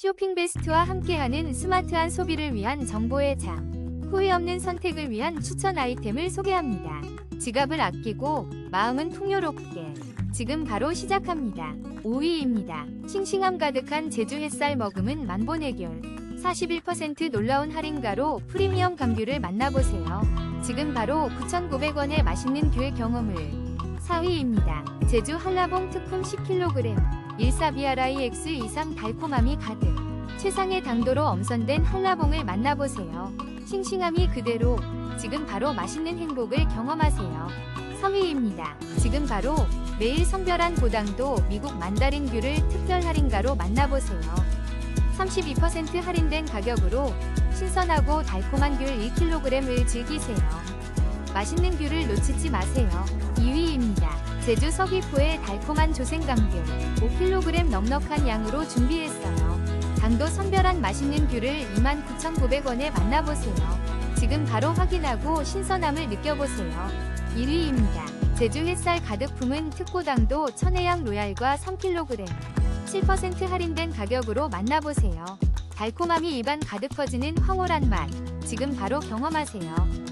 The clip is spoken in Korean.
쇼핑 베스트와 함께하는 스마트한 소비를 위한 정보의 장. 후회 없는 선택을 위한 추천 아이템을 소개합니다. 지갑을 아끼고 마음은 풍요롭게. 지금 바로 시작합니다. 5위입니다. 싱싱함 가득한 제주 햇살 머금은 만본 해결. 41% 놀라운 할인가로 프리미엄 감귤을 만나보세요. 지금 바로 9,900원의 맛있는 귤 경험을. 4위입니다. 제주 한라봉 특품 10kg. 14BRIX 이상 달콤함이 가득. 최상의 당도로 엄선된 한라봉을 만나보세요. 싱싱함이 그대로 지금 바로 맛있는 행복을 경험하세요. 3위입니다. 지금 바로 매일 성별한 고당도 미국 만다린 귤을 특별 할인가로 만나보세요. 32% 할인된 가격으로 신선하고 달콤한 귤 1kg을 즐기세요. 맛있는 귤을 놓치지 마세요. 2위입니다. 제주 서귀포의 달콤한 조생감귤 5kg 넉넉한 양으로 준비했어요. 당도 선별한 맛있는 귤을 29,900원에 만나보세요. 지금 바로 확인하고 신선함을 느껴보세요. 1위입니다. 제주 햇살 가득 품은 특고당도 천혜향 로얄과 3kg 7% 할인된 가격으로 만나보세요. 달콤함이 입안 가득 퍼지는 황홀한 맛 지금 바로 경험하세요.